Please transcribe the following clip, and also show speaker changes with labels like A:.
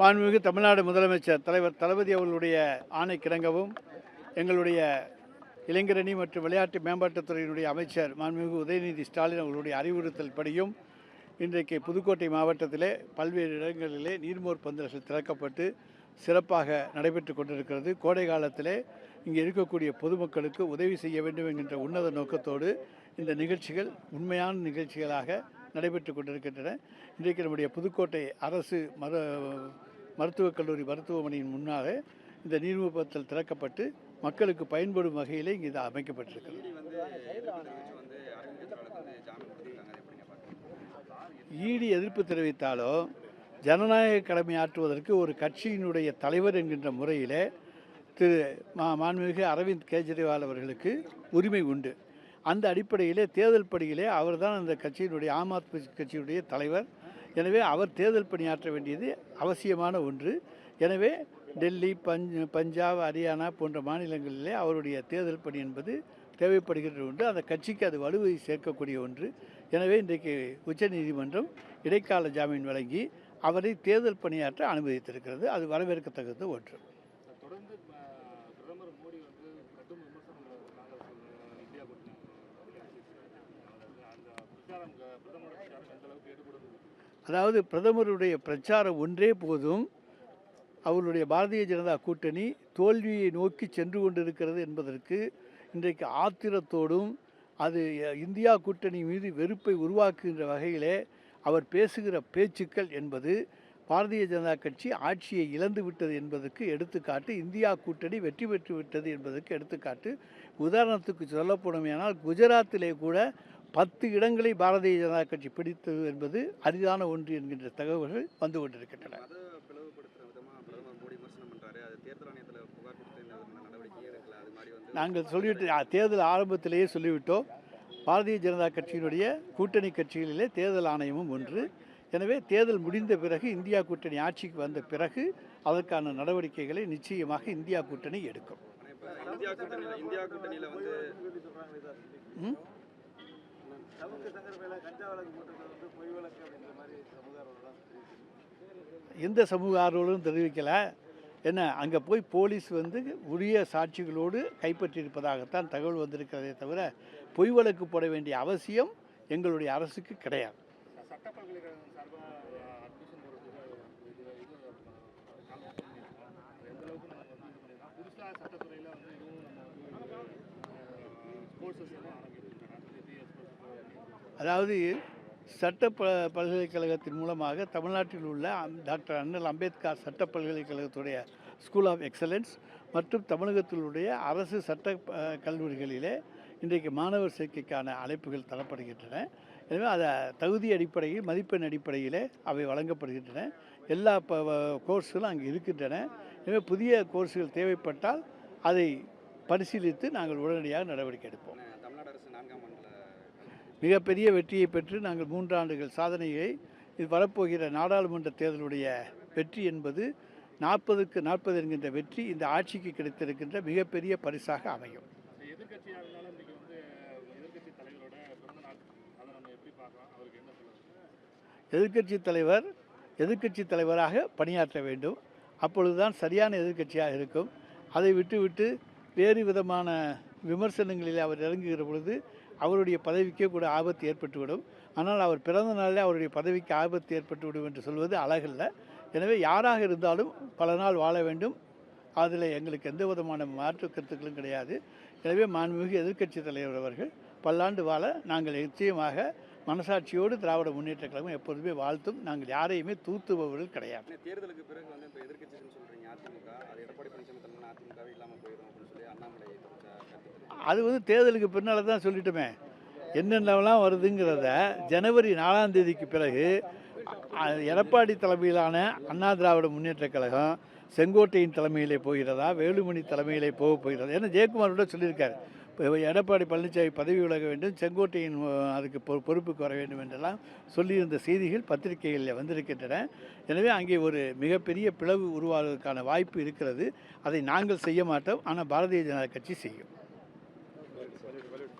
A: மாண்புமிகு தமிழ்நாடு முதலமைச்சர் தலைவர் தளபதி அவர்களுடைய ஆணைக்கிணங்கவும் எங்களுடைய இளைஞரணி மற்றும் விளையாட்டு மேம்பாட்டுத்துறையினுடைய அமைச்சர் மாண்புமிகு உதயநிதி ஸ்டாலின் அவர்களுடைய அறிவுறுத்தல் படியும். இன்றைக்கு புதுக்கோட்டை மாவட்டத்திலே பல்வேறு இடங்களிலே நீர்மோர் பந்தல்கள் திறக்கப்பட்டு சிறப்பாக நடைபெற்று கொண்டிருக்கிறது. கோடை காலத்திலே இங்கே இருக்கக்கூடிய பொதுமக்களுக்கு உதவி செய்ய வேண்டும் என்கின்ற உன்னத நோக்கத்தோடு இந்த நிகழ்ச்சிகள் உண்மையான நிகழ்ச்சிகளாக நடைபெற்று கொண்டிருக்கின்றன. இன்றைக்கு நம்முடைய புதுக்கோட்டை அரசு மரு மருத்துவக் கல்லூரி மருத்துவமனையின் முன்னாக இந்த நீர்மூப்பத்தல் திறக்கப்பட்டு மக்களுக்கு பயன்படும் வகையிலே இங்கே இது அமைக்கப்பட்டிருக்கிறது. ஈடி எதிர்ப்பு தெரிவித்தாலோ ஜனநாயக கடமை ஆற்றுவதற்கு ஒரு கட்சியினுடைய தலைவர் என்கின்ற முறையிலே திரு மா மாண்புமிகு அரவிந்த் கெஜ்ரிவால் அவர்களுக்கு உரிமை உண்டு. அந்த அடிப்படையிலே தேர்தல் பணியிலே அவர்தான் அந்த கட்சியினுடைய ஆம் ஆத்மி கட்சியினுடைய தலைவர். எனவே அவர் தேர்தல் பணியாற்ற வேண்டியது அவசியமான ஒன்று. எனவே டெல்லி பஞ்ச் பஞ்சாப் ஹரியானா போன்ற மாநிலங்களிலே அவருடைய தேர்தல் பணி என்பது தேவைப்படுகின்ற ஒன்று. அந்த கட்சிக்கு அது வலுவை சேர்க்கக்கூடிய ஒன்று. எனவே இன்றைக்கு உச்சநீதிமன்றம் இடைக்கால ஜாமீன் வழங்கி அவரை தேர்தல் பணியாற்ற அனுமதித்திருக்கிறது. அது வரவேற்கத்தக்கது ஒன்று
B: தொடர்ந்து அஹ், பிரதமர் மோடி வந்து கடும் விமர்சனங்கள் இந்தியா கூட்டணி அந்த பிரச்சாரம் க- பிரதமரோட பிரச்சாரம் எந்த அளவுக்கு ஈடுபடுது
A: அதாவது பிரதமருடைய பிரச்சாரம் ஒன்றே போதும். அவருடைய பாரதிய ஜனதா கூட்டணி தோல்வியை நோக்கி சென்று கொண்டிருக்கிறது என்பதற்கு இன்றைக்கு ஆத்திரத்தோடும் அது இந்தியா கூட்டணி மீது வெறுப்பை உருவாக்குகின்ற வகையிலே அவர் பேசுகிற பேச்சுக்கள் என்பது பாரதிய ஜனதா கட்சி ஆட்சியை இழந்து விட்டது என்பதற்கு எடுத்துக்காட்டு இந்தியா கூட்டணி வெற்றி பெற்று விட்டது என்பதற்கு எடுத்துக்காட்டு. உதாரணத்துக்கு சொல்லப்படுமையானால் குஜராத்திலே கூட பத்து இடங்களை பாரதிய ஜனதா கட்சி பிடித்தது என்பது அரிதான ஒன்று என்கின்ற தகவல்கள் வந்து கொண்டிருக்கின்றன. நாங்கள் சொல்லிவிட்டு தேர்தல் ஆரம்பத்திலேயே சொல்லிவிட்டோம். பாரதிய ஜனதா கட்சியினுடைய கூட்டணி கட்சிகளிலே தேர்தல் ஆணையமும் ஒன்று. எனவே தேர்தல் முடிந்த பிறகு இந்தியா கூட்டணி ஆட்சிக்கு வந்த பிறகு அதற்கான நடவடிக்கைகளை நிச்சயமாக இந்தியா கூட்டணி எடுக்கும்.
C: வந்து?
A: எந்த சமூக ஆர்வலரும் தெரிவிக்கலை. என்ன அங்கே போய் போலீஸ் வந்து உரிய சாட்சிகளோடு கைப்பற்றியிருப்பதாகத்தான் தகவல் வந்திருக்கிறதே தவிர பொய் வழக்கு போட வேண்டிய அவசியம் எங்களுடைய அரசுக்கு கிடையாது.
B: புதுசாக சட்டத்துறையில் வந்து இதுவும் நம்ம வந்து கோர்சஸ் எல்லாம் ஸ்போர்ட்ஸ்
A: அதாவது சட்ட ப பல்கலைக்கழகத்தின் மூலமாக தமிழ்நாட்டில் உள்ள டாக்டர் அண்ணல் அம்பேத்கர் சட்ட பல்கலைக்கழகத்துடைய ஸ்கூல் ஆஃப் எக்ஸலன்ஸ் மற்றும் தமிழகத்தினுடைய அரசு சட்ட கல்லூரிகளிலே இன்றைக்கு மாணவர் சேர்க்கைக்கான அழைப்புகள் தரப்படுகின்றன. எனவே அதை தகுதி அடிப்படையில் மதிப்பெண் அடிப்படையிலே அவை வழங்கப்படுகின்றன. எல்லா ப கோர்ஸுகளும் அங்கே இருக்கின்றன. எனவே புதிய கோர்ஸுகள் தேவைப்பட்டால் அதை பரிசீலித்து நாங்கள் உடனடியாக நடவடிக்கை எடுப்போம்
C: என்ன, தமிழ்நாடு அரசு நான்காம் மண்டல
A: மிகப்பெரிய வெற்றியை பெற்று நாங்கள் மூன்று ஆண்டுகள் சாதனையை இது வரப்போகிற நாடாளுமன்ற தேர்தலுடைய வெற்றி என்பது நாற்பதுக்கு நாற்பது என்கின்ற வெற்றி இந்த ஆட்சிக்கு கிடைத்திருக்கின்ற மிகப்பெரிய பரிசாக அமையும்.
B: எதிர்கட்சியாக எதிர்கட்சி
A: தலைவர் எதிர்க்கட்சி தலைவராக பணியாற்ற வேண்டும். அப்பொழுதுதான் சரியான எதிர்க்கட்சியாக இருக்கும். அதை விட்டுவிட்டு வேறு விதமான விமர்சனங்களில் அவர் இறங்குகிற பொழுது அவருடைய பதவிக்கே கூட ஆபத்து ஏற்பட்டுவிடும். ஆனால் அவர் பிறந்த நாளில் அவருடைய பதவிக்கு ஆபத்து ஏற்பட்டுவிடும் என்று சொல்வது அழகல்ல. எனவே யாராக இருந்தாலும் பல நாள் வாழ வேண்டும். அதில் எங்களுக்கு எந்த விதமான மாற்று கருத்துக்களும் கிடையாது. எனவே மாண்புமிகு எதிர்க்கட்சி தலைவர் அவர்கள் பல்லாண்டு வாழ நாங்கள் நிச்சயமாக மனசாட்சியோடு திராவிட முன்னேற்ற கழகம் எப்போதுமே வாழ்த்தும். நாங்கள் யாரையுமே தூத்துபவர்கள் கிடையாது.
C: தேர்தலுக்கு பிறகு வந்து இப்போ அது எடப்பாடி பழனிசாமி அதிமுகவே போயிடும் அப்படின்னு சொல்லி அண்ணாமலை
A: அது வந்து தேர்தலுக்கு பின்னால் தான் சொல்லிட்டோமே. என்னென்னலாம் வருதுங்கிறத ஜனவரி நாலாம் தேதிக்கு பிறகு எடப்பாடி தலைமையிலான அண்ணா திராவிட முன்னேற்ற கழகம் செங்கோட்டையின் தலைமையிலே போகிறதா வேலுமணி தலைமையிலே போக போகிறதா ஏன்னா ஜெயக்குமார் கூட சொல்லியிருக்காரு. எடப்பாடி பழனிசாமி பதவி விலக வேண்டும் செங்கோட்டையின் அதுக்கு பொ- பொறுப்புக்கு வர வேண்டும் என்றெல்லாம் சொல்லியிருந்த செய்திகள் பத்திரிகைகளில் வந்திருக்கின்றன. எனவே அங்கே ஒரு மிகப்பெரிய பிளவு உருவாவதற்கான வாய்ப்பு இருக்கிறது. அதை நாங்கள் செய்ய மாட்டோம். ஆனால் பாரதிய ஜனதா கட்சி செய்யும்.